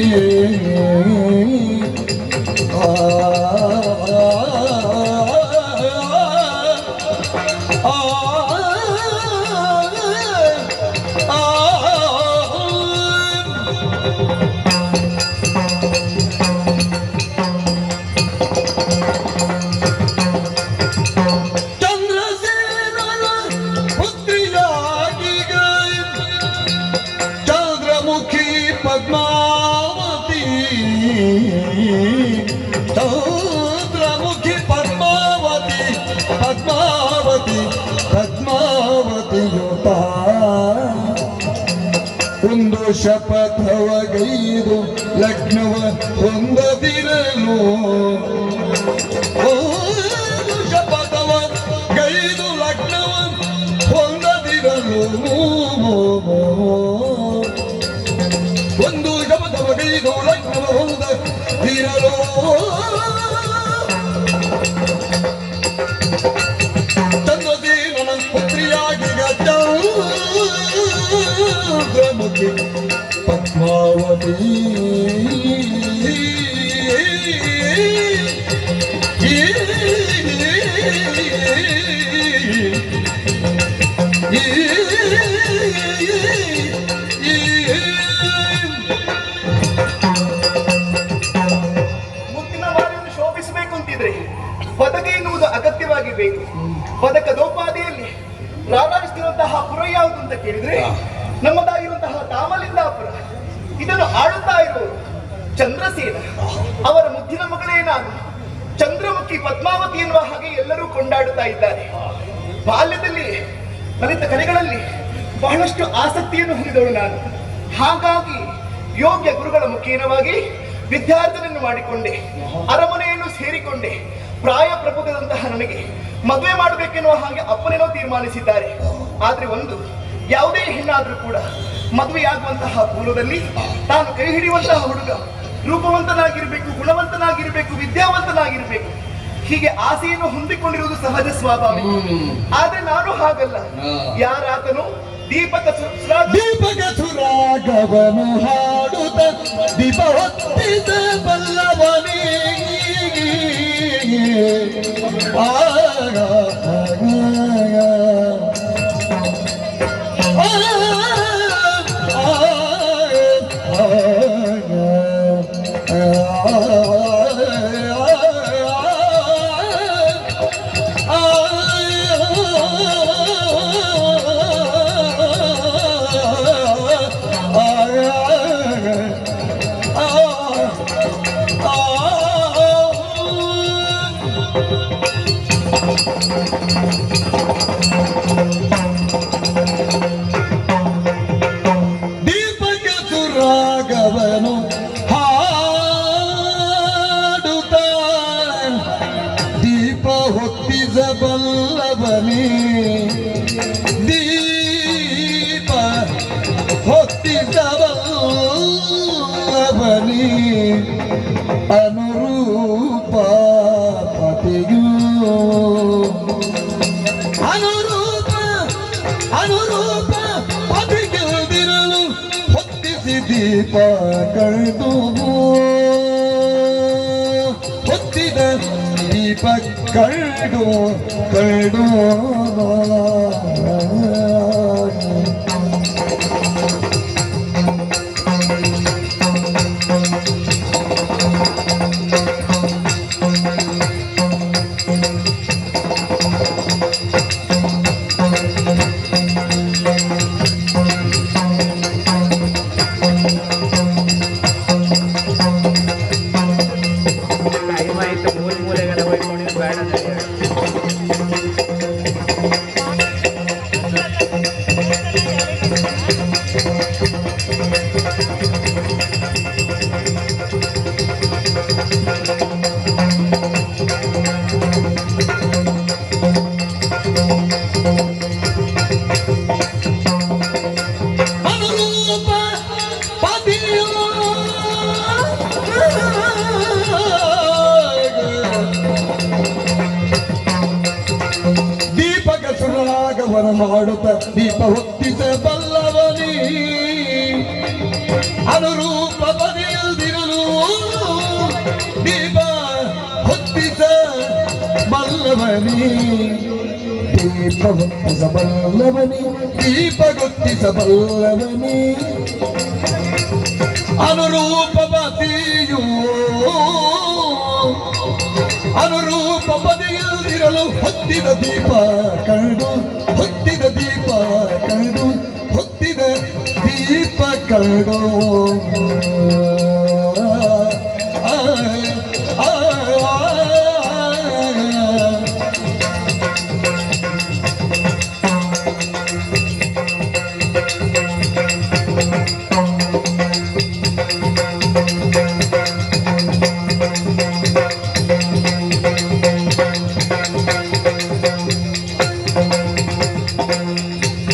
bir ಶಪಥವಗೈದು ಲಗ್ನವ ಹೊಂದದಿರಲು ಶಪಥವ ಗೈದು ಲಗ್ನವ ಹೊಂದದಿರಲು ಒಂದು ಶಪಥವ ಗೈದು ಲಗ್ನವ ಹೊಂದದಿರಲು ಚಂದ್ರದೇವನ ಪುತ್ರಿಯಾಗಿ ಚಂದ್ರಮುಖಿ ಪದಕದೋಪಾದಿಯಲ್ಲಿ ರಾರಾಜಿಸುತ್ತಿರುವಂತಹ ಪುರ ಯಾವುದು ಅಂತ ಕೇಳಿದ್ರೆ ನಮ್ಮದಾಗಿರುವಂತಹ ತಾಮಲಿಂದಾಪುರ ಇದನ್ನು ಆಳುತ್ತಾ ಇರುವ ಚಂದ್ರಸೇನ. ಅವರ ಮುದ್ದಿನ ಮಗಳೇ ನಾನು. ಚಂದ್ರಮುಖಿ ಪದ್ಮಾವತಿ ಎನ್ನುವ ಹಾಗೆ ಎಲ್ಲರೂ ಕೊಂಡಾಡುತ್ತಾ ಇದ್ದಾರೆ. ಬಾಲ್ಯದಲ್ಲಿ ಕಲಿತ ಕಲೆಗಳಲ್ಲಿ ಬಹಳಷ್ಟು ಆಸಕ್ತಿಯನ್ನು ಹೊಂದಿದವಳು ನಾನು. ಹಾಗಾಗಿ ಯೋಗ್ಯ ಗುರುಗಳ ಮುಖೇನವಾಗಿ ವಿದ್ಯಾರ್ಥಿಯನ್ನು ಮಾಡಿಕೊಂಡೆ. ಅರಮನೆಯನ್ನು ಸೇರಿಕೊಂಡೆ. ಪ್ರಾಯ ಪ್ರಬುದಂತಹ ನನಗೆ ಮದುವೆ ಮಾಡಬೇಕೆನ್ನುವ ಹಾಗೆ ಅಪ್ಪನೇನೋ ತೀರ್ಮಾನಿಸಿದ್ದಾರೆ. ಆದ್ರೆ ಒಂದು ಯಾವುದೇ ಹೆಣ್ಣಾದ್ರೂ ಕೂಡ ಮದುವೆಯಾಗುವಂತಹ ಪೂರ್ವದಲ್ಲಿ ತಾನು ಕೈ ಹಿಡಿಯುವಂತಹ ಹುಡುಗ ರೂಪವಂತನಾಗಿರಬೇಕು ಗುಣವಂತನಾಗಿರಬೇಕು ವಿದ್ಯಾವಂತನಾಗಿರಬೇಕು. ಹೀಗೆ ಆಸೆಯನ್ನು ಹೊಂದಿಕೊಂಡಿರುವುದು ಸಹಜ ಸ್ವಾಭಾವಿಕ ಆದ್ರೆ ನಾನು ಹಾಗಲ್ಲ. ಯಾರಾತನು ದೀಪಕ ದೀಪಕ ಸುರಾಗವನು ಹಾಡುತ್ತ ದೀಪ ಹೊತ್ತಿದ ಬಲ್ಲವನೇ. Para paraya ದೀಪಕ ಸುರಾಗವನು ದೀಪ ಕಳೆದು ಹೊತ್ತಿದ ದೀಪ ಕಳೆದು ಕಳೆದು ಶ್ರವಣ ಮಾಡುತ್ತ ದೀಪ ಹೊತ್ತಿಸಬಲ್ಲವನಿ ಅನುರೂಪ ಬದಿಯಲ್ಲಿರಲು ದೀಪ ಹೊತ್ತಿಸ ಬಲ್ಲವನಿ. ದೀಪ ಹೊತ್ತಿಸಬಲ್ಲವನಿ ದೀಪ ಗೊತ್ತಿಸಬಲ್ಲವನಿ ಅನುರೂಪ ಬದಿಯೂ ಅನುರೂಪ ಬದಿಯಲ್ಲಿರಲು ಹೊತ್ತಿದ ದೀಪ ಕಂಡು ಹೊತ್ತಿದ ದೀಪ ಕಂಡು ಹೊತ್ತಿದ ದೀಪ ಕಂಡು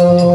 ಒಂದು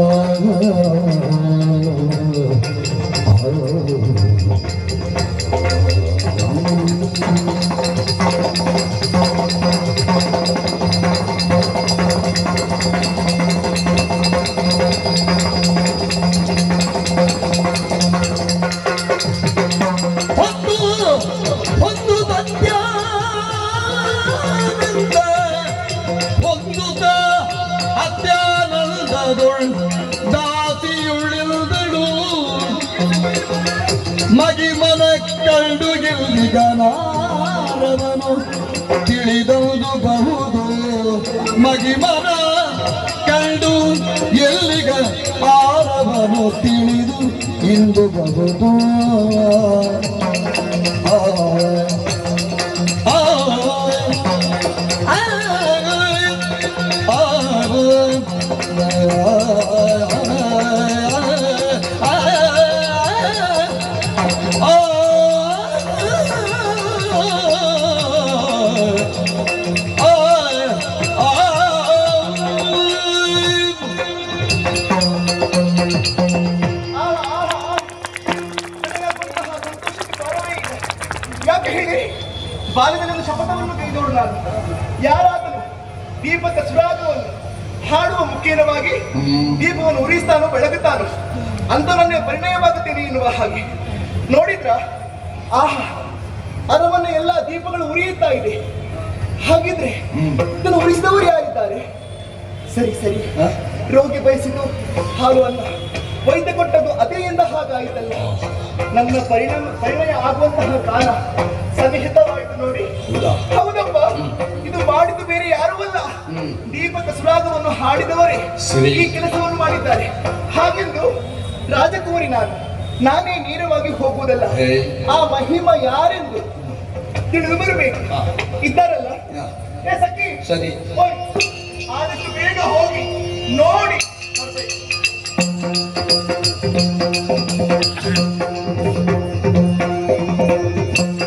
ಕಂಡು ಗೆಲ್ಲಿಗನಾರವನು ತಿಳಿದೌದು ಬಹುದು. ಮಗಿಮನ ಕಂಡು ಎಲ್ಲಿಗ ಆರವನು ತಿಳಿದು ಇಂದು ಬಹುದು ಆ, ಬಾಲ್ಯದಲ್ಲಿ ಒಂದು ಶಪಥವನ್ನು ನಾನು ಯಾರಾದರೂ ದೀಪದ ಸುರಾಗವನ್ನು ಹಾಡುವ ಮುಖೇನವಾಗಿ ದೀಪವನ್ನು ಉರಿಸ್ತಾನೋ ಬೆಳಗುತ್ತಾನೋ ಅಂತ ನನ್ನ ಪರಿಣಯವಾಗುತ್ತೇನೆ ಎನ್ನುವ ಹಾಗೆ ನೋಡಿದ್ರ ಆಹಾ ಅರವನ್ನ ಎಲ್ಲ ದೀಪಗಳು ಉರಿಯುತ್ತಾ ಇದೆ. ಹಾಗಿದ್ರೆ ಇದನ್ನು ಉರಿಸಿದವರು ಯಾರಿದ್ದಾರೆ? ಸರಿ ಸರಿ. ರೋಗಿ ಬಯಸಿದ್ದು ಹಾಲು ಅಲ್ಲ. ವೈದ್ಯ ಕೊಟ್ಟದ್ದು ಅದೇ ಎಂದ ಹಾಗಾಯಿತಲ್ಲ. ನನ್ನ ಪರಿಣಾಮ ಪರಿಣಯ ಆಗುವಂತಹ ಕಾಲ ಸನ್ನಿಹಿತವಾಯಿತು ನೋಡಿ. ಹೌದಪ್ಪ ಇದು ಮಾಡಿದ್ದು ಬೇರೆ ಯಾರೂ ಅಲ್ಲ. ದೀಪಕ ಸುರಾಗವನ್ನು ಹಾಡಿದವರೇ. ಈ ಕೆಲಸವನ್ನು ಮಾಡಿದ್ದಾರೆ. ಹಾಗೆಂದು ರಾಜಕುಮಾರಿ ನಾನು. ನಾನೇ ನೇರವಾಗಿ ಹೋಗುವುದಲ್ಲ. ಆ ಮಹಿಮ ಯಾರೆಂದು ತಿಳಿದು ಬರಬೇಕು. ಇದ್ದಾರಲ್ಲ? ಸರಿ. ಆದಷ್ಟು ಬೇಗ ಹೋಗಿ. ನೋಡಿ ಬರ್ಬೇಕು.